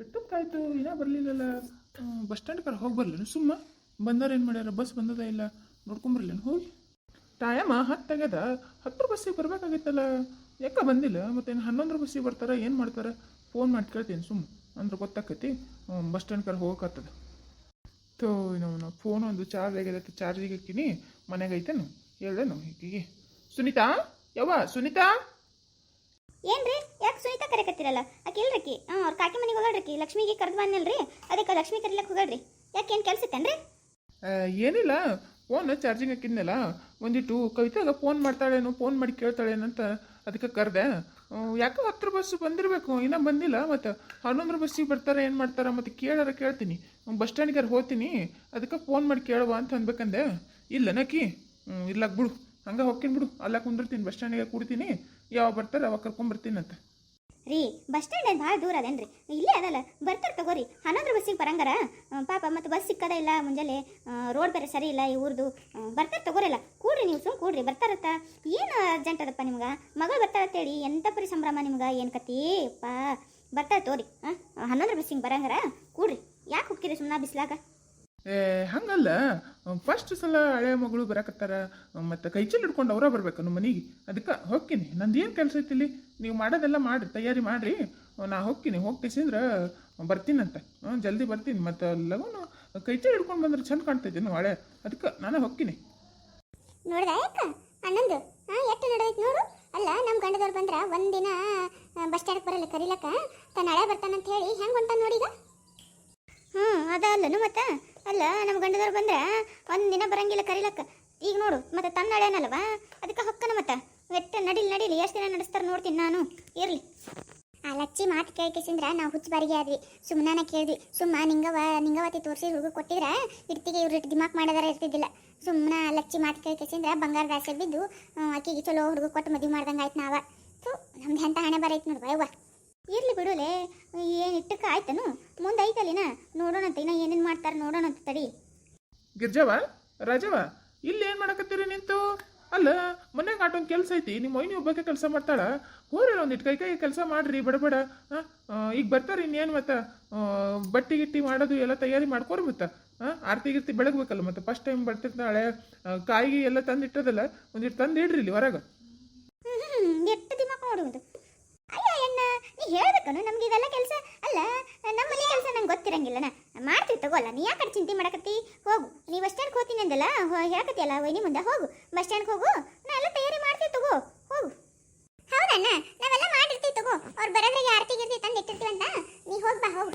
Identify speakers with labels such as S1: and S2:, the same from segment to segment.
S1: ಇಟ್ಟೊತ್ತಾಯ್ತು ಇನ್ನೂ ಬರಲಿಲ್ಲಲ್ಲ. Bus stand ಕಡೆ ಹೋಗಿ ಬರ್ಲೇನು? ಸುಮ್ಮ ಬಂದವ್ರು ಏನು ಮಾಡ್ಯಾರ? ಬಸ್ ಬಂದದ ಇಲ್ಲ? ನೋಡ್ಕೊಂಬರ್ಲೇನು ಹೋಗಿ. ಟೈಮ ಹತ್ತಾಗ್ಯದ ಹತ್ತರ ಬಸ್ಸಿಗೆ ಬರಬೇಕಾಗಿತ್ತಲ್ಲ? ಯಾಕೆ ಬಂದಿಲ್ಲ? ಮತ್ತೇನು ಹನ್ನೊಂದರ ಬಸ್ಸಿಗೆ ಬರ್ತಾರೆ? ಏನು ಮಾಡ್ತಾರೆ? ಫೋನ್ ಮಾಡಿ ಕೇಳ್ತೀನಿ ಸುಮ್ಮ ಅಂದ್ರೆ ಗೊತ್ತಾಕೈತಿ. ಬಸ್ ಸ್ಟ್ಯಾಂಡ್ ಕಡೆ ಹೋಗಕ್ಕಾಗ್ತದ ತೋ ನಾವು ಫೋನ್ ಒಂದು ಚಾರ್ಜ್ ಆಗಿದೆ ಚಾರ್ಜಿಗೆ ಹಾಕಿನಿ ಮನೆಗೆ ಐತೇನು? ಹೇಳ್ದೇನು ಹೀಗೆ ಸುನೀತಾ? ಯವ್ವ, ಸುನೀತಾ?
S2: ಏನ್ರಿ? ಯಾಕೆ ಸುನೀತಾ ಕರೆಕತ್ತಿರಲ್ಲ ಆಕೆ ಇಲ್ರಕ್ಕಿ ಹಾಂ, ಅವ್ರ ಕಾಕಿ ಮನೆಗೆ ಹೋಗಳ್ರಿ ಲಕ್ಷ್ಮಿಗೆ ಕರೆದು ಬಂದಿಲ್ರಿ ಅದಕ್ಕೆ ಲಕ್ಷ್ಮಿ ಕರಿಲಕ್ಕೆ ರೀ ಯಾಕೆ ಏನು ಕೆಲಸ ಇತ್ತೇನ್ರಿ
S1: ಏನಿಲ್ಲ. ಫೋನ್ ಚಾರ್ಜಿಂಗ್ ಹಾಕಿದ್ನಲ್ಲ. ಒಂದಿಟ್ಟು ಕವಿತಾಗ ಫೋನ್ ಮಾಡ್ತಾಳೇನು, ಫೋನ್ ಮಾಡಿ ಕೇಳ್ತಾಳೇನಂತ ಅದಕ್ಕೆ ಕರೆದೆ. ಯಾಕೋ ಹತ್ರ ಬಸ್ ಬಂದಿರಬೇಕು. ಇನ್ನೂ ಬಂದಿಲ್ಲ, ಮತ್ತು ಹನ್ನೊಂದರ ಬಸ್ಸಿಗೆ ಬರ್ತಾರೆ, ಏನು ಮಾಡ್ತಾರೆ ಮತ್ತು ಕೇಳಾರ ಕೇಳ್ತೀನಿ. ಬಸ್ ಸ್ಟ್ಯಾಂಡ್ಗಾರ ಹೋಗ್ತೀನಿ. ಅದಕ್ಕೆ ಫೋನ್ ಮಾಡಿ ಕೇಳುವ ಅಂತ ಅನ್ಬೇಕಂದೆ ಇಲ್ಲ ನಕಿ ಇಲ್ಲ ಬಿಡು. ಹಂಗೆ ಹೋಗ್ತೀನಿ ಬಿಡು. ಅಲ್ಲ ಕುಂದಿರ್ತೀನಿ, ಬಸ್ ಸ್ಟ್ಯಾಂಡಿಗೆ ಕೂಡ್ತೀನಿ. ಯಾವಾಗ ಬರ್ತಾರೆ ಅವಾಗ ಕರ್ಕೊಂಬರ್ತೀನಿ ಅಂತ
S2: ರೀ ಬಸ್ ಸ್ಟ್ಯಾಂಡ್ ಏನು ಭಾಳ ದೂರ ಅದೇನ್ರಿ? ಇಲ್ಲೇ ಅದಲ್ಲ, ಬರ್ತಾರೆ ತಗೋರಿ. ಹನ್ನೊಂದ್ರ ಬಸ್ಸಿಗೆ ಬರಂಗಾರ? ಪಾಪ ಮತ್ತು ಬಸ್ ಸಿಕ್ಕದ ಇಲ್ಲ, ಮುಂಜಾನೆ ರೋಡ್ ಬೇರೆ ಸರಿ ಇಲ್ಲ, ಈ ಊರ್ದು. ಬರ್ತಾರೆ ತಗೋರಿಲ್ಲ. ಕೂಡ್ರಿ ನೀವು ಸುಮ್ ಕೂಡ್ರಿ, ಬರ್ತಾರತ್ತ? ಏನು ಅರ್ಜೆಂಟ್ ಅದಪ್ಪ ನಿಮ್ಗೆ? ಮಗಳು ಬರ್ತಾರತ್ತೇಳಿ ಎಂತ ಪರಿ ಸಂಭ್ರಮ ನಿಮ್ಗೆ? ಏನು ಕತಿ ಪಾ ಬರ್ತಾರೆ ತೋರಿ ಹಾಂ ಹನ್ನೊಂದರ ಬಸ್ಸಿಗೆ ಬರಂಗಾರ? ಕೂಡ್ರಿ. ಯಾಕೆ ಹೋಗ್ತೀರಿ ಸುಮ್ಮನೆ ಬಿಸ್ಲಾಗ?
S1: ಏ, ಹಂಗಲ್ಲ. ಫಸ್ಟ್ ಸಲ ಹಳೆ ಮಗಳು ಬರಕತ್ತಾರ. ಮತ್ತು ಕೈ ಚೀಲ ಹಿಡ್ಕೊಂಡು ಅವರ ಬರ್ಬೇಕು ನಮ್ಮ ಮನೆಗೆ. ಅದಕ್ಕೆ ಹೋಗ್ತೀನಿ. ನಂದು ಏನು ಕೆಲಸ ಐತಿಲ್ಲಿ ನೀವು ಮಾಡೋದೆಲ್ಲ ಮಾಡಿರಿ, ತಯಾರಿ ಮಾಡಿರಿ. ನಾ ಹೋಗ್ತೀನಿ. ಹೋಗ್ತೀಸಿದ್ರೆ ಬರ್ತೀನಂತ. ಜಲ್ದಿ ಬರ್ತೀನಿ. ಮತ್ತು ಲಗೂನು ಕೈ ಚೀಲ ಹಿಡ್ಕೊಂಡು ಬಂದ್ರೆ ಚಂದ ಕಾಣ್ತೈತಿ ನಾವು ಹಳೆ. ಅದಕ್ಕೆ ನಾನು ಹೋಗ್ತೀನಿ.
S2: ನೋಡ್ದ ಹಾಂ, ಎಷ್ಟು ನಡೆದೈತೆ ನೋಡು. ಅಲ್ಲ ನಮ್ಮ ಗಂಡದವ್ರು ಬಂದ್ರೆ ಒಂದಿನ ಬಸ್ ಸ್ಟ್ಯಾಂಡ್ಗೆ ಬರಲ್ಲ ಕರಿಲಕ್ಕ. ತನ್ನ ಹಳೆ ಬರ್ತಾನಂತ ಹೇಳಿ ಹೆಂಗೆ ಹೊಂಟಾನ ನೋಡಿಗ ಹ್ಞೂ ಅದ ಅಲ್ಲನು ಮತ್ತೆ? ಅಲ್ಲ, ನಮ್ಮ ಗಂಡದವ್ರು ಬಂದ್ರ ಒಂದಿನ ಬರಂಗಿಲ್ಲ ಕರಿಲಕ್ಕ. ಈಗ ನೋಡು, ಮತ್ತೆ ತನ್ನ ಹಳೆನಲ್ವಾ ಅದಕ್ಕೆ ಹೊಕ್ಕನ ಮತ್ತೆ. ವೆಟ್ಟ ನಡಿಲಿ ನಡಿಲಿ, ಎಷ್ಟು ದಿನ ನಡೆಸ್ತಾರೆ ನೋಡ್ತೀನಿ ನಾನು. ಇರಲಿ. ಆ ಲಚ್ಚಿ ಮಾತು ಕೇಳ್ಕೇಸಿಂದ್ರ ನಾವು ಹುಚ್ಚು ಬಾರಿಗೆ ಆದ್ವಿ. ಸುಮ್ಮನೆ ಕೇಳಿದ್ವಿ. ಸುಮ್ಮ ನಿಂಗವ ನಿಂಗವತಿ ತೋರಿಸಿ ಹುಡುಗ ಕೊಟ್ಟಿದ್ರೆ ಇರ್ತಿಗೆ ಇವ್ರು ದಿಮಾಕ್ ಮಾಡಿದರೆ ಇರ್ತಿದ್ದಿಲ್ಲ. ಸುಮ್ಮನ ಲಚ್ಚಿ ಮಾತು ಕೇಳ್ಕೇಸಿಂದ್ರ ಬಂಗಾರದ ಆಸೆ ಬಿದ್ದು ಅಕ್ಕಿಗೆ ಚಲೋ ಹುಡುಗ ಕೊಟ್ಟು ಮದುವೆ ಮಾಡ್ದಂಗೆ ಆಯ್ತು ನಾವ. ಥೂ, ನಮ್ದು ಎಂತ ಹಣೆ ಬರೈತೆ ನೋಡ್ವಾ ಯವ್ವ. ಇರ್ಲಿ ಬಿಡುಲೆ, ಏನು ಇಟ್ಟಕ್ಕ ಆಯ್ತನು? ಮುಂದೆ ಐತಲ್ಲಿನ? ನೋಡೋಣಂತ ಇನ್ನ ಏನೇನು ಮಾಡ್ತಾರೆ ನೋಡೋಣ ತಡಿ.
S1: ಗಿರ್ಜವ ರಾಜವ ಇಲ್ಲಿ ಏನು ಮಾಡಕತ್ತೀರಿ ನಿಂತು? ಅಲ್ಲ ಮನ್ಯಾಗ ಆಟೊಂದು ಕೆಲಸ ಐತಿ ನಿಮ್ಮ ಮೊಯ್ನಿ ಒಬ್ಬಕ್ಕೆ ಕೆಲಸ ಮಾಡ್ತಾಳ. ಹೋರಿ ಒಂದಿಟ್ಟು ಕೈ ಕೈ ಕೆಲಸ ಮಾಡ್ರಿ ಬಡಬಡ ಹಾಂ ಈಗ ಬರ್ತಾರೆ ಇನ್ನೇನು ಮತ್ತೆ? ಬಟ್ಟಿ ಗಿಟ್ಟಿ ಮಾಡೋದು ಎಲ್ಲ ತಯಾರಿ ಮಾಡ್ಕೊರಿ ಮತ್ತೆ? ಹಾಂ ಆರ್ತಿ ಗಿರ್ತಿ ಬೆಳಗ್ಬೇಕಲ್ಲ ಮತ್ತೆ? ಫಸ್ಟ್ ಟೈಮ್ ಬರ್ತಿರ್ತಾಳೆ ಕಾಯಿ ಎಲ್ಲ ತಂದಿಟ್ಟದಲ್ಲ ಒಂದಿಟ್ಟು ತಂದು ಇಡ್ರಿ ಇಲ್ಲಿ ಹೊರಗೆ.
S2: ಎಷ್ಟು ದಿಮಾಕ್ ನೋಡುವುದು ಅಯ್ಯ ಅಣ್ಣ ನೀ ಹೇಳ್ಬೇಕನು? ನಮ್ಗೆ ಇದೆಲ್ಲ ಕೆಲಸ ಅಲ್ಲ ನಮ್ಮ ಮನೆ ಕೆಲಸ ನಂಗೆ ಗೊತ್ತಿರಂಗಿಲ್ಲನ? ತಗೋಲ್ಲ ನೀ ಯಾಕಡೆ ಚಿಂತೆ ಮಾಡಕತ್ತಿ? ಹೋಗು. ನೀ ಬಸ್ ಸ್ಟ್ಯಾಂಡ್ ಹೋಗ್ತೀನಿ ಅಂದಲ್ಲ? ಹೇಳಕತ್ತಿಯಲ್ಲ ವೈನಿ ಮುಂದೆ? ಹೋಗು. ಬಸ್ ಸ್ಟ್ಯಾಂಡ್ ಹೋಗು. ನಾ ಎಲ್ಲ ತಯಾರಿ ಮಾಡ್ತೀವಿ ತಗೋ. ಹೋಗು. ಹೌದಣ್ಣ ನಾವೆಲ್ಲ ಮಾಡಿರ್ತೀವಿ ತಗೋ. ಅವ್ರು ಬರೋದ್ರಾಗೆ ಆರ್ತಿ ಗಿರ್ತಿ ತಂದು ಅಂತ ನೀ ಹೋಗ್ ಬಾ ಹೋಗು.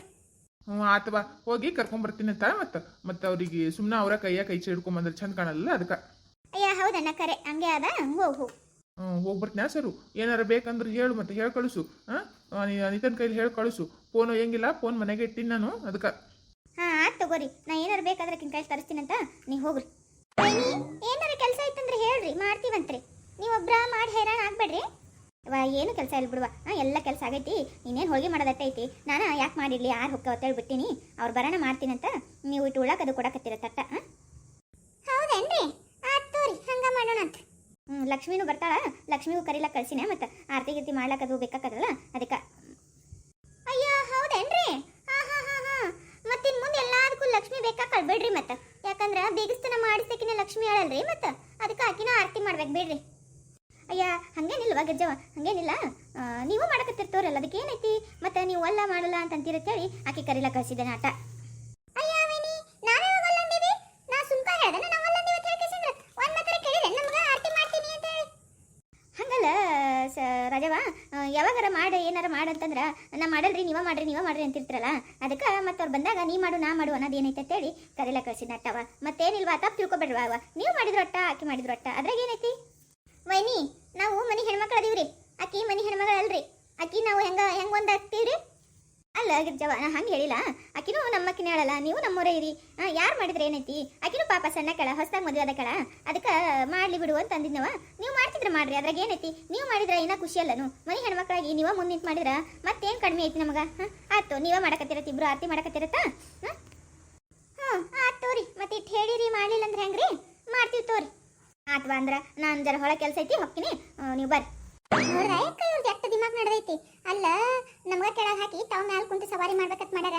S1: ಹ್ಞೂ ಆತವಾ ಹೋಗಿ ಕರ್ಕೊಂಬರ್ತೀನಿ ಅಂತ ಮತ್ತೆ ಮತ್ತೆ ಅವ್ರಿಗೆ ಸುಮ್ಮನೆ ಅವರ ಕೈಯ ಕೈ ಬಂದ್ರ ಚಂದ ಕಾಣಲ್ಲ ಅದಕ್ಕೆ.
S2: ಅಯ್ಯ ಹೌದಣ್ಣ ಕರೆ. ಹಂಗೆ ಅದ ಹೋಗು ಹೋಗು
S1: ಹ್ಞೂ ಹೋಗ್ಬರ್ತೀನಿ ಸರು. ಏನಾರ ಬೇಕಂದ್ರೆ ಹೇಳು ಮತ್ತೆ ಹೇಳಿ ಕಳಿಸು. ಹಾಂ? ಅನಿತನ ಕೈಲಿ ಹೇಳಿ ಕಳಿಸು. ಫೋನ್ ಹೆಂಗಿಲ್ಲ ಫೋನ್ ಮನೆಗೆ ಇಟ್ಟಿನಿ ನಾನು ಅದಕ್ಕೆ.
S2: ಆತ್ ತಗೋರಿ. ನಾ ಏನಾರು ಬೇಕಾದ್ರೆ ಕಿನ್ ಕೈ ತರಿಸ್ತೀನಂತ ನೀ ಹೋಗ್ರಿ. ಏನಾರು ಕೆಲಸ ಇತ್ತಂದ್ರೆ ಹೇಳ್ರಿ. ಮಾಡ್ತೀವಂತ್ರಿ. ನೀವೊಬ್ರ ಮಾಡಿ ಹೈರಾಣ ಆಗ್ಬೇಡ್ರಿ. ವಾ, ಏನು ಕೆಲಸ ಇಲ್ಲ ಬಿಡುವ. ಹಾ, ಎಲ್ಲ ಕೆಲಸ ಆಗೈತಿ. ನೀನೇನು ಹೋಗಿ ಮಾಡೋದಟ್ಟೈತಿ? ನಾನು ಯಾಕೆ ಮಾಡಿರ್ಲಿ? ಯಾರು ಹೊಕ್ಕ ಬಿಟ್ಟಿನಿ ಅವ್ರು ಬರೋಣ ಮಾಡ್ತೀನಂತ ನೀವು ಇಟ್ಟು ಉಳಕ್ ಅದು ಕೊಡಕತ್ತೀರ ತಟ್ಟ ಹೌದೇನ್ರಿ? ಆತ್ ತೋರಿ, ಹಂಗ ಮಾಡೋಣ ಅಂತ ಹ್ಞೂ ಲಕ್ಷ್ಮಿನೂ ಬರ್ತಾಳ. ಲಕ್ಷ್ಮಿಗೂ ಕರಿಲ ಕಳ್ಸಿನ ಮತ್ತೆ ಆರತಿ ಗೀರ್ತಿ ಮಾಡ್ಲಾಕದು ಅದು ಬೇಕಾಕದಲ್ಲ, ಅದಕ್ಕೆ ಅಯ್ಯೋ ಹೌದೇನ್ರಿ ಹಾ ಹಾ ಹಾ ಹಾ ಮತ್ತಿನ್ ಮುಂದೆ ಎಲ್ಲದಕ್ಕೂ ಲಕ್ಷ್ಮಿ ಬೇಕಾಕಲ್ ಬಿಡ್ರಿ ಮತ್ತ ಯಾಕಂದ್ರ ಬೇಗಸ್ತನ ಮಾಡಿಸಕಿನ ಲಕ್ಷ್ಮಿ ಹೇಳಲ್ರಿ ಮತ್ತ? ಅದಕ್ಕೆ ಆಕಿನ ಆರತಿ ಮಾಡ್ಬೇಕು ಬಿಡ್ರಿ. ಅಯ್ಯ, ಹಂಗೇನಿಲ್ವ ಗಜ್ಜವ? ಹಂಗೇನಿಲ್ಲ. ನೀವು ಮಾಡಕತ್ತಿರ್ತವ್ರಲ್ಲ ಅದಕ್ಕೆ ಏನೈತಿ ಮತ್ತೆ ನೀವು ಅಲ್ಲ ಮಾಡಲ್ಲ ಕೇಳಿ ಆಕಿ ಕರಿಲ ಕಳ್ಸಿದ್ದೇನೆ ಆಟ ಅಯ್ಯ ವೈನಿ ನಾವೇ ಹೋಗಲ್ಲ ಅಂದೀವಿ ನಾ ಸುಮ್ಕ ಹೇಳ್ದೆ ನಾವು ಅಲ್ಲ ಅಂದೀವಿ ಅಂತ ಹೇಳ್ಕೇಸಿಂದ್ರ ಒಂದ್ ಮಾತ್ರ ಕೇಳಿದೆ ನಮ್ಗೆ ಆರತಿ ಮಾಡ್ತೀನಿ ಅಂತ ಹೇಳಿ ಹಂಗಲ್ಲ ಸ ರಾಜವ ಯಾವಾಗಾರ ಮಾಡಿ, ಏನಾರ ಮಾಡಂತಂದ್ರೆ ನಾ ಮಾಡಲ್ರಿ, ನೀವ ಮಾಡ್ರಿ ನೀವ ಮಾಡ್ರಿ ಅಂತಿರ್ತಾರಲ್ಲ. ಅದಕ್ಕೆ ಮತ್ತೆ ಅವ್ರು ಬಂದಾಗ, ನೀ ಮಾಡು, ನಾ ಮಾಡು ಅನ್ನೋದು ಏನೈತೆ ಅಂತೇಳಿ ಕರೆಲ್ಲ ಕಳ್ಸಿದ ಅಟ್ಟವ ಮತ್ತೇನಿಲ್ವಾ, ತಪ್ಪು ತಿಳ್ಕೊಬೇಡ್ವ ಅವ ನೀವು ಮಾಡಿದ್ರು ಅಟ್ಟ, ಆಕೆ ಮಾಡಿದ್ರು ಅಟ್ಟ. ಅದ್ರಾಗ ಏನೈತಿ? ವೈನಿ, ನಾವು ಮನಿ ಹೆಣ್ಮಕ್ಳು ಅದೀವ್ರಿ. ಆಕಿ ಮನಿ ಹೆಣ್ಮಗಳು ಅಲ್ರಿ ಆಕಿ ನಾವು ಹೆಂಗ ಹೆಂಗ್ ಒಂದ್ ಆಗ್ತೀವ್ರಿ ಅಲ್ಲ ಗಿರ್ಜವ ನಾ ಹಂಗೆ ಹೇಳಿಲ್ಲ. ಆಕಿನೂ ನಮ್ಮಕ್ಕಿನ ಹೇಳಲ್ಲ ನೀವು ನಮ್ಮೂರೇ ಇರಿ. ಯಾರು ಮಾಡಿದ್ರೆ ಏನೈತಿ? ಆಕಿನೂ ಪಾಪ ಸಣ್ಣ ಕಳ, ಹೊಸದಾಗಿ ಮದುವೆ ಆದ ಕಳ. ಅದಕ್ಕೆ ಮಾಡ್ಲಿ ಬಿಡು ಅಂತ ಅಂದಿದ್ನವ. ನೀವು ಮಾಡ್ತಿದ್ರೆ ಮಾಡ್ರಿ, ಅದ್ರಾಗ ಏನೈತಿ? ನೀವು ಮಾಡಿದ್ರೆ ಇನ್ನ ಖುಷಿ ಅಲ್ಲನು. ಮನೆ ಹೆಣ್ಮಕ್ಳಾಗಿ ನೀವ ಮುಂದೆ ನಿಂತು ಮಾಡಿದ್ರ ಮತ್ತೇನು ಕಡಿಮೆ ಐತಿ ನಮಗ? ಹಾ, ಆಯ್ತು, ನೀವ ಮಾಡಕತ್ತಿರತ್ತಿ ಇಬ್ರು ಆರತಿ ಮಾಡಕತ್ತಿರತ್ತ? ಹಾ? ಹ್ಞೂ ಆಯ್ತು ತೋರಿ. ಮತ್ತೆ ಇಟ್ಟು ಹೇಳಿರಿ, ಮಾಡಲಿಲ್ಲ ಅಂದ್ರೆ ಹೆಂಗ್ರಿ? ಮಾಡ್ತೀವಿ ತೋರಿ. ಆತ್ವಾ ಅಂದ್ರ, ನಾನು ಜರ ಹೊಳ ಕೆಲಸ ಐತಿ ಹೊಕ್ಕಿನಿ ನೀವು ಬರ್ರಿ. ನಡೆದೈತಿ. ಅಲ್ಲ ನಮ್ಗೆ ಕೆಳಗೆ ಹಾಕಿ ತಾವ್ ಮ್ಯಾಲ ಕುಂತು ಸವಾರಿ ಮಾಡ್ಬೇಕಂತ ಮಾಡ್ಯಾರ?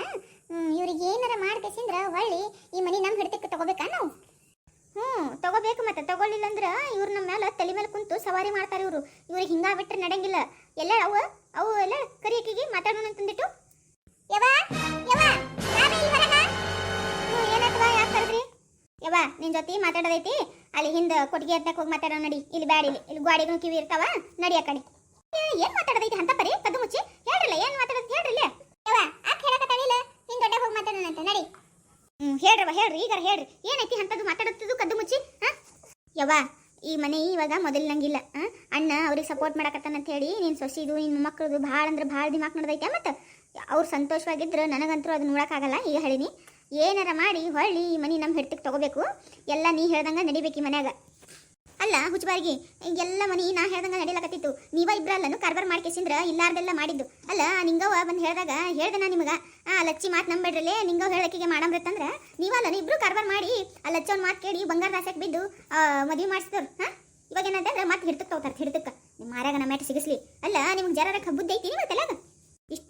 S2: ಇವ್ರಿಗೆ ಏನಾರ ಮಾಡ್ಕೇಸಿಂದ್ರ ಹೊಳ್ಳಿ ಈ ಮನಿ ನಮ್ ಹಿಡಿತಕ್ಕೆ ತಗೋಬೇಕಾ ನಾವು? ಹ್ಮ್, ತಗೋಬೇಕು ಮತ್ತೆ. ತಗೊಳ್ಳಿಲ್ಲ ಅಂದ್ರ ಇವ್ರು ನಮ್ಮ ಮ್ಯಾಲ ತಲೆ ಮೇಲೆ ಕುಂತು ಸವಾರಿ ಮಾಡ್ತಾರೆ ಇವರು. ಇವ್ರಿಗೆ ಹಿಂಗ ಬಿಟ್ರೆ ನಡೆಯಂಗಿಲ್ಲ ಎಲ್ಲ ಅವ, ಅವು ಎಲ್ಲ ಕರಿಯಕಿಗೆ ಮಾತಾಡೋಣ ಅಂತಂದಿಟ್ಟು ಯವಾ ಹ್ಮ್ ಏನಾತವ ಯಾಕೆ ಜೊತೆ ಮಾತಾಡೋದೈತಿ. ಅಲ್ಲಿ ಹಿಂದ ಕೊಟ್ಟಿಗೆ ಹತ್ತಕ್ಕೆ ಹೋಗಿ ಮಾತಾಡೋ ನಡಿ. ಇಲ್ಲಿ ಬ್ಯಾಡ, ಇಲ್ಲಿ ಇಲ್ಲಿ ಕಿವಿ ಇರ್ತಾವ. ನಡಿ ಆ ಕಡೆ. ಏನ್ ಮಾತಾಡೋದೈತಿ ಅಂತ ಪರಿ ಕದ್ದು ಮುಚ್ಚಿ? ಹೇಳ್ರಲ್ಲ, ಏನ್ ಮಾತಾಡೋದು? ಹೇಳ್ರಿ ಯವ್ವ ಆಕ್ ಹೇಳಕತ್ತಾನಿಲ್ಲ ನಿನ್ ದೊಡ್ಡ ಹೋಗಿ ಮಾತಾಡೋಣ ಅಂತ. ನಡಿ. ಹ್ಮ್ ಹೇಳ್ರವ ಹೇಳ್ರಿ ಈಗ ಹೇಳ್ರಿ. ಏನೈತಿ ಅಂತದ್ದು ಮಾತಾಡತ್ತದು ಕದ್ದು ಮುಚ್ಚಿ? ಹಾ? ಯವ್ವ, ಈ ಮನೆ ಇವಾಗ ಮೊದಲಿನಂಗಿಲ್ಲ? ಅಣ್ಣ ಅವ್ರಿಗೆ ಸಪೋರ್ಟ್ ಮಾಡಕತ್ತಾನ ಅಂತ ಹೇಳಿ ನೀನ್ ಸೊಸಿದು, ನಿನ್ ಮಕ್ಕಳದು ಭಾಳ ಅಂದ್ರೆ ಭಾಳ ದಿಮಾಕ್ ನಡೆದೈತೆ ಮತ್ತೆ? ಅವ್ರು ಸಂತೋಷವಾಗಿದ್ರೆ ನನಗಂತೂ ಅದು ನೋಡಕ್ಕಾಗಲ್ಲ, ಈಗ ಹೇಳಿನಿ. ಏನಾರ ಮಾಡಿ ಹೊಳ್ಳಿ ಈ ಮನೆ ನಮ್ಮ ಹಿಡ್ತಕ್ಕೆ ತಗೋಬೇಕು. ಎಲ್ಲ ನೀ ಹೇಳ್ದಂಗ ನಡಿಬೇಕು ಈ ಮನ್ಯಾಗ. ಅಲ್ಲ, ಹುಚ್ಚುಬಾರಿಗೆ. ಎಲ್ಲ ಮನಿ ನಾ ಹೇಳ್ದಂಗ ನಡೀಲಕತ್ತಿತ್ತು. ನೀವ ಇಬ್ರಲ್ಲನು ಕಾರ್ಬಾರ್ ಮಾಡ್ಕೇಸಿಂದ್ರ ಇಲ್ಲಾರ್ದೆಲ್ಲ ಮಾಡಿದ್ದು. ಅಲ್ಲ, ನಿಂಗವ್ವ ಬಂದು ಹೇಳ್ದಾಗ ಹೇಳ್ದೆ ನಾ ನಿಮಗೆ. ಆ, ಲಚ್ಚಿ ಮಾತು ನಂಬೇಡ್ರಲ್ಲೇ ನಿಂಗವ್ ಹೇಳಕ್ಕಿಗೆ ಮಾಡಂಬ್ರತ್ತಂದ್ರೆ ನೀವಲ್ಲ ಇಬ್ರು ಕಾರ್ಬಾರ್ ಮಾಡಿ, ಆ ಲಚ್ಚವನ್ ಮಾತು ಕೇಳಿ ಬಂಗಾರ ದಾಸಕ್ಕೆ ಬಿದ್ದು ಮದುವೆ ಮಾಡಿಸಿದವ್ರು, ಹಾಂ? ಇವಾಗ ಏನಂತಂದ್ರೆ ಮತ್ತೆ ಹಿಡ್ತಕ್ಕೆ ತಗೋತಾರ ಹಿಡ್ತಕ್ಕೆ ನಿಮ್ಮ ಮಾರಾಗ ನಮ್ಮ ಮ್ಯಾಟ್ ಸಿಗಿಸ್ಲಿ. ಅಲ್ಲ, ನಿಮ್ಗೆ ಜರಾರ ಬುದ್ಧಿ ಐತಿ ನಿಮ್ಮ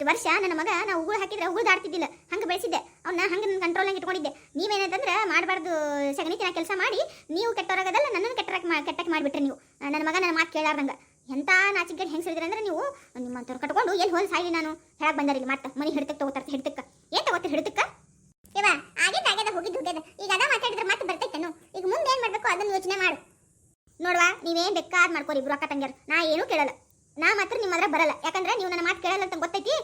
S2: ವರ್ಷ ನನ್ನ ಮಗ ನಾ ಉಗುಳು ಹಾಕಿದ್ರೆ ಉಗುಳು ದಾಡ್ತಿದ್ದಿಲ್ಲ ಹಂಗೆ ಬೆಳೆಸಿದ್ದೆ. ಅವ್ನ ಹಂಗೆ ನನ್ನ ಕಂಟ್ರೋಲ್ನಾಗ ಇಟ್ಕೊಂಡಿದ್ದೆ. ನೀವೇನಂತಂದ್ರೆ ಮಾಡಬಾರ್ದು ಸಗಣಿ ತಿನ್ನ ಕೆಲಸ ಮಾಡಿ, ನೀವು ಕೆಟ್ಟೋರಾಗದಲ್ಲ ನನ್ನನ್ನು ಕೆಟ್ಟರಾಗಿ ಮಾ ಕೆಟ್ಟಕ್ಕೆ ಮಾಡಿಬಿಟ್ರಿ ನೀವು. ನನ್ನ ಮಗ ನನ್ನ ಮಾತು ಕೇಳಾರ್ದಂಗೆ. ಎಂಥ ನಾಚಿಕೆ ಹೆಂಗೆ ಸಿಡಿದ್ರೆ ಅಂದ್ರೆ ನೀವು ನಿಮ್ಮಂತವ್ರು ಕಟ್ಕೊಂಡು ಎಲ್ಲಿ ಹೋಲ್ ಸಾಯಿಲಿ ನಾನು. ಹೇಳಕ್ ಬಂದಾರಿಲ್ಲ ಮತ್ತೆ ಮನೆ ಹಿಡ್ತಕ್ಕೆ ತಗೋತಾರ ಹಿಡ್ತಕ್ಕೆ. ಏನ್ ತಗೋತೀರಿ ಹಿಡ್ತಕ್ಕೆ? ಇವ ಆಗಿದ್ದ ಆಗ್ಯದ ಹೋಗಿದ್ದು ಹೋಗ್ಯದ. ಈಗ ಅದ ಮಾತಾಡಿದ್ರೆ ಮತ್ತೆ ಬರ್ತೈತೇನು. ಈಗ ಮುಂದೆ ಏನು ಮಾಡಬೇಕು ಅದನ್ನ ಯೋಚನೆ ಮಾಡು. ನೋಡ್ವಾ, ನೀವೇನು ಬೇಕಾದ್ ಮಾಡ್ಕೋರಿ ಇಬ್ರು ಅಕ್ಕ ತಂಗ್ಯಾರ. ನಾ ಏನೂ ಕೇಳಲ್ಲ. ನಾ ಮಾತ್ರ ನಿಮ್ಮ ಹತ್ರ ಬರಲ್ಲ. ಯಾಕಂದ್ರೆ ನೀವು ನನ್ನ ಮಾತು ಕೇಳಲ್ಲ ಅಂತ ಗೊತ್ತೈತಿ.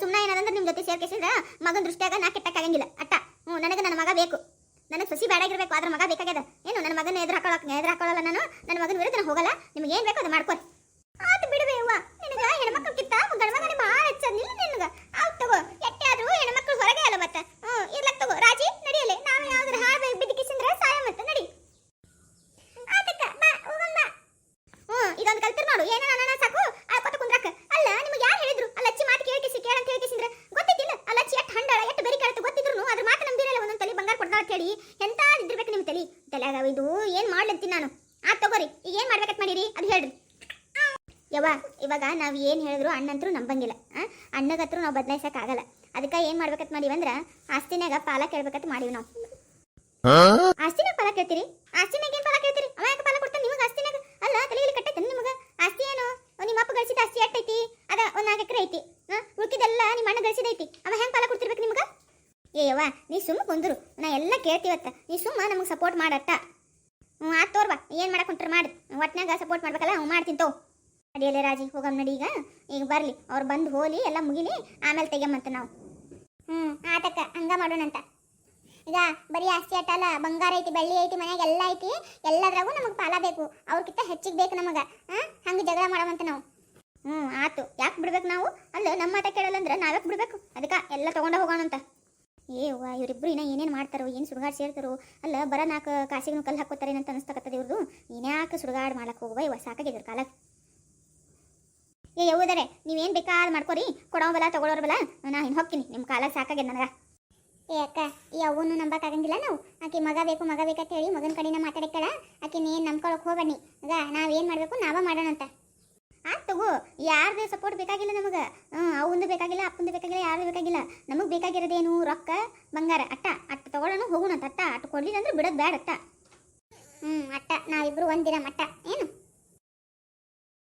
S2: ಸುಮ್ಮನೆ ಏನದಂದ್ರೆ ನಿಮ್ಮ ಜೊತೆ ಸೇರ್ಕೇಸಿದ್ರೆ ಮಗನ ದೃಷ್ಟಿಯಾಗ ನಾ ಕೆಟ್ಟಕ್ಕಾಗಂಗಿಲ್ಲ. ಅಟ್ಟ. ಹ್ಞೂ, ನನಗೆ ನನ್ನ ಮಗ ಬೇಕು. ನನಗೆ ಸಸಿ ಬೇಡಾಗಿರ್ಬೇಕು ಆದ್ರ ಮಗ ಬೇಕಾಗ್ಯದ. ಏನು, ನನ್ನ ಮಗನ ಎದುರು ಹಾಕೊಳ್ಳೋಕೆ ಎದುರು ಹಾಕೊಳ್ಳಲ್ಲ ನಾನು? ನನ್ನ ಮಗನ ವಿರುದ್ಧ ಹೋಗಲ್ಲ. ನಿಮ್ಗೆ ಏನು ಬೇಕೋ ಅದು ಮಾಡ್ಕೊರಿ. ಆತು ಬಿಡುವೆ ಅವ್ವ ನಿನಗೆ ಹೆಣ್ಮಕ್ಳು ಕಿತ್ತ ಗಂಡ ಮಗನೇ ಭಾಳ ಹೆಚ್ಚದ ನಿಲ್ಲ ನಿನಗ ಆವ್ ತಗೋ ಎಟ್ಟೆ ಆದ್ರೂ ಹೆಣ್ಮಕ್ಳು ಹೊರಗೆ ಅಲ್ಲ ಮತ್ತೆ ಹ್ಞೂ ಇರ್ಲಕ್ ತಗೋ ರಾಜಿ ನಡಿಯಲೆ ನಾವು ಯಾವ್ದಾರ ಹಾಳು ಬಿದ್ದಿಕಿಸಿಂದ್ರೆ ಸಾಯ ಮತ್ತೆ ನಡಿ ಆತಕ್ಕ ಬಾ ಹೋಗಮ್ಮ ಬಾ ಹ್ಞೂ ಇದೊಂದು ಕಲ್ತಿರ್ ನೋಡು ಏನೋ ನನ್ನ ಸಾಕು ಆಳ್ಕೊತ ಕುಂದ್ರಾಕ ಅಲ್ಲ ನಿಮ್ಗೆ ಯಾರು ಹೇಳಿದ್ರು ಅಲ್ಲ ಅಚ್ಚಿ ಮಾತು ಕೇಳಿಸಿ ಕೇಳಂತ ಹೇಳಿಸಿದ್ರೆ ಗೊತ್ತಿದ್ದಿಲ್ಲ ಅಲ್ಲ ಅಚ್ಚಿ ಎಷ್ಟು ಹಂಡಾಳ ಎಷ್ಟು ಬೆರಿ ಕೇಳ್ತು ಗೊತ್ತಿದ್ರು ಅದ್ರ ಮಾತು ನಂಬಿರಲ್ಲ ಒಂದೊಂದು ತಲೆ ಎಂತ ಇದ್ದಿರ್ಬೇಕು ನಿಮ್ಮ ತಲಿ? ತಲೆಯಾಗ ಇದು. ಏನು ಮಾಡ್ಲಂತೀನಿ ನಾನು? ಆ ತಗೋರಿ. ಈಗ ಏನು ಮಾಡ್ಬೇಕಂತ ಮಾಡಿರಿ? ಅದು ಹೇಳ್ರಿ. ಯವ್ವ ಇವಾಗ ನಾವು ಏನು ಹೇಳಿದ್ರು ಅಣ್ಣಂತರೂ ನಂಬಂಗಿಲ್ಲ. ಅಣ್ಣಗತ್ರ ನಾವ್ ಆಗಲ್ಲ ಅದಕ್ಕೆ ಏನು ಮಾಡ್ಬೇಕಂತ ಮಾಡೀವಿ ಅಂದ್ರೆ ಆಸ್ತಿನಾಗ ಪಾಲ ಕೇಳ್ಬೇಕಂತ ಮಾಡೀವಿ ನಾವು. ಆಸ್ತಿನಾಗ ಪಾಲ ಕೇಳ್ತೀರಿ? ಆಸ್ತಿನಾಗ ಏನು ಪಾಲ ಕೇಳ್ತೀರಿ? ಅವ ಯಾಕೆ ಪಾಲ ಕೊಡ್ತಾನೆ ನಿಮಗೆ ಆಸ್ತಿನಾಗ ಅಲ್ಲ ತಲೆಯಲ್ಲಿ ಕಟ್ಟೈತೆ ನಿಮಗೆ? ಆಸ್ತಿ ಏನು? ನಿಮ್ಮ ಅಪ್ಪ ಗಳಿಸಿದ ಆಸ್ತಿ ಎಷ್ಟೈತಿ ಅದ ಒಂದು ನಾಲ್ಕು ಎಕರೆ ಐತಿ. ಹಾಂ ಉಳ್ಕಿದೆಲ್ಲ ನಿಮ್ಮ ಅಣ್ಣ ಗಳಿಸಿದೈತಿ. ಅವ ಹೆಂಗೆ ಪಾಲ ಕೊಡ್ತಿರ್ಬೇಕು ನಿಮ್ಗೆ? ಏಯವ್ವ, ನೀ ಸುಮ್ಮ ಕುಂದ್ರು. ನಾ ಎಲ್ಲ ಕೇಳ್ತೀವತ್ತ ನೀ ಸುಮ್ಮ ನಮಗೆ ಸಪೋರ್ಟ್ ಮಾಡತ್ತ. ಹ್ಞೂ ಆತ್ ತೋರ್ವ ಏನು ಮಾಡಕ್ಕೆ ಹೊಂಟ್ರೆ ಮಾಡಿ. ಒಟ್ನಾಗ ಸಪೋರ್ಟ್ ಮಾಡ್ಬೇಕಲ್ಲ ಹ್ಞೂ ಮಾಡ್ತೀನಿ ತೋ. ಅಡಿಯಲ್ಲೇ ರಾಜಿ, ಹೋಗಮ್ ನಡಿ ಈಗ. ಈಗ ಬರಲಿ, ಅವ್ರು ಬಂದು ಹೋಲಿ, ಎಲ್ಲ ಮುಗಿಲಿ, ಆಮೇಲೆ ತೆಗಿಯಮ್ಮಂತ ನಾವು. ಹ್ಞೂ ಆತಕ್ಕ, ಹಂಗ ಮಾಡೋಣಂತ ಈಗ ಬರೀ ಆಸ್ತಿ ಅಲ್ಲ, ಬಂಗಾರ ಐತಿ, ಬೆಳ್ಳಿ ಐತಿ, ಮನ್ಯಾಗ ಎಲ್ಲ ಐತಿ, ಎಲ್ಲದ್ರಾಗೂ ನಮಗೆ ಪಾಲ ಬೇಕು. ಅವ್ರಕ್ಕಿಂತ ಹೆಚ್ಚಿಗೆ ಬೇಕು ನಮಗೆ. ಹಾಂ, ಹಂಗೆ ಜಗಳ ಮಾಡವಂತ ನಾವು. ಹ್ಞೂ ಆತು. ಯಾಕೆ ಬಿಡ್ಬೇಕು ನಾವು? ಅಲ್ಲ, ನಮ್ಮ ಮಾತ ಕೇಳಲ್ಲ ಅಂದ್ರೆ ನಾವ್ಯಾಕೆ ಬಿಡ್ಬೇಕು? ಅದಕ್ಕೆ, ಎಲ್ಲ ತೊಗೊಂಡು ಹೋಗೋಣಂತ. ಏ ಅವ್ವ, ಇವರಿಬ್ರು ಇನ್ನ ಏನೇನು ಮಾಡ್ತಾರೋ, ಏನು ಸುಡುಗಾಡು ಸೇರ್ತಾರೋ? ಅಲ್ಲ, ಬರ ನಾಲ್ಕು ಕಾಸಿಗೂ ಕಲ್ಲು ಹಾಕೋತಾರೆ ಅಂತ ಅನಿಸ್ತಕತ್ತದ ಇವ್ರದ್ದು ಇನ್ಯಾಕೆ ಸುಡುಗಾಡು ಮಾಡಕ್ಕೆ ಹೋಗುವ ಇವ ಸಾಕಾಗಿದ್ರು ಕಾಲಕ್ಕೆ ಏ ಯವ್ವದರೆ ನೀವೇನು ಬೇಕಾದ್ ಮಾಡ್ಕೊರಿ ಕೊಡೋ ಬಲ ತಗೊಳ್ಳೋರ್ ಬಲ, ನಾ ಇನ್ನು ಹೋಗ್ತೀನಿ ನಿಮ್ಮ ಕಾಲ ಸಾಕಾಗ್ಯದ ನನಗೆ. ಏ, ಅಕ್ಕ, ಈ ಅವನು ನಂಬಕ್ಕಾಗಂಗಿಲ್ಲ ನಾವು? ಆಕೆ ಮಗ ಬೇಕು, ಮಗ ಬೇಕಂತ ಹೇಳಿ ಮಗನ ಕಡೆನ ಮಾತಾಡಕ್ಕಳ? ಆಕೆ ಏನು ನಂಬ್ಕೊಳಕ್ಕೆ ಹೋಗಣ್ಣಿ ಈಗ ನಾವೇನು ಮಾಡಬೇಕು, ನಾವೇ ಮಾಡೋಣಂತ. ಯಾರ್ದು ಸಪೋರ್ಟ್ ಬೇಕಾಗಿಲ್ಲ ನಮಗೆ. ಹ್ಞೂ ಅವಂದು ಬೇಕಾಗಿಲ್ಲ, ಅಪ್ಪಂದು ಬೇಕಾಗಿಲ್ಲ, ಯಾರ್ದು ಬೇಕಾಗಿಲ್ಲ. ನಮಗೆ ಬೇಕಾಗಿರೋದೇನು ರೊಕ್ಕ, ಬಂಗಾರ, ಅಟ್ಟ. ಅಟ್ಟ ತಗೊಳ್ಳೋಣ ಹೋಗೋಣ ಅಟ್ಟ. ಅಟ್ಟ ಕೊಡ್ಲಿಲ್ಲ ಅಂದ್ರೆ ಬಿಡೋದು ಬೇಡ ಅಟ್ಟ ಹ್ಞೂ ಅಟ್ಟ. ನಾವಿಬ್ರು ಒಂದಿನ ಮಟ್ಟ. ಏನು?